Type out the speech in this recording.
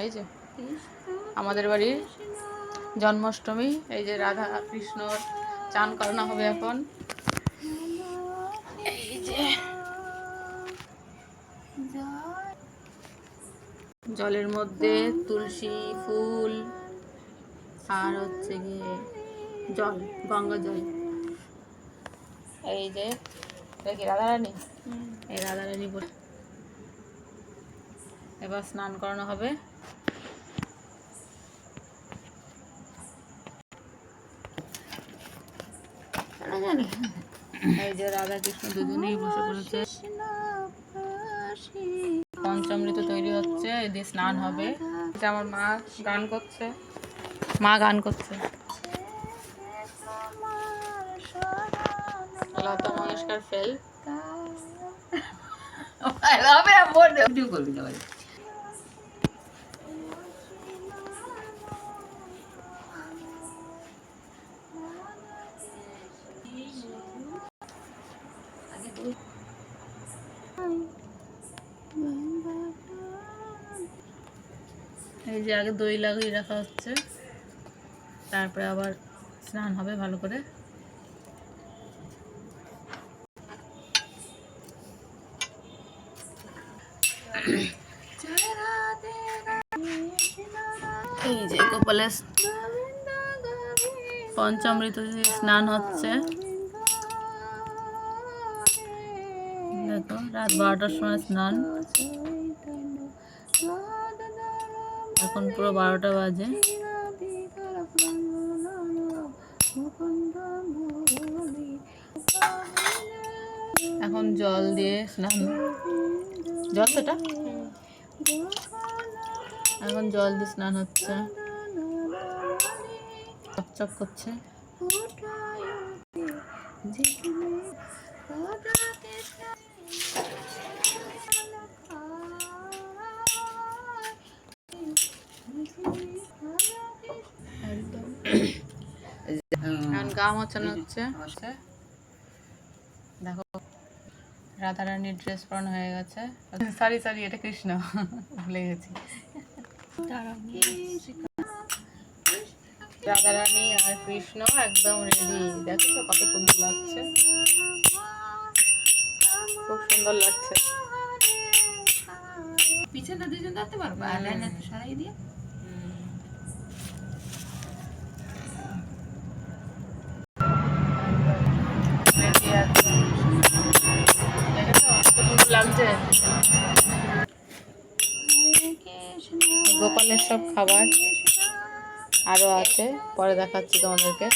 এই যে আমাদের বাড়ির জন্মাষ্টমী এই যে রাধা কৃষ্ণর চান করানো হবে এখন। এই যে জলের মধ্যে তুলসী ফুল আর হচ্ছে গিয়ে জল গঙ্গা জল। এই যে রাধারানী? এই রাধারানী বলে। এবার স্নান করানো হবে। এই যে রাধা কৃষ্ণ দুজনেই বসে পড়েছে। পঞ্চামৃত তৈরি হচ্ছে এই দিয়ে স্নান হবে। এটা আমার মা গান করছে। মা গান করছে। লতা মঙ্গেশকর ফেল করবি না ভাই। এই যে আগে দই লাগিয়ে রাখা হচ্ছে। তারপরে আবার স্নান হবে ভালো করে। এই যে গোপালের পঞ্চামৃত স্নান হচ্ছে। রাত বারোটার সময় স্নান। এখন পুরো বারোটা বাজে। এখন জল দিয়ে স্নান। জল সেটা? এখন জল দিয়ে স্নান হচ্ছে। চকচক করছে। গা মোছানো হচ্ছে। দেখো রাধারানীর ড্রেস পরানো হয়ে গেছে। সরি সরি এটা কৃষ্ণ। ভুলে গেছি। রাধারানী আর কৃষ্ণ একদম রেডি দেখো তো কত সুন্দর লাগছে। খুব সুন্দর লাগছে। পিছনে দুজন ধরতে পারব? আর লাইন তো সরাই দিয়ে গোপালের সব খাবার আরও আছে পরে দেখাচ্ছি তোমাদেরকে।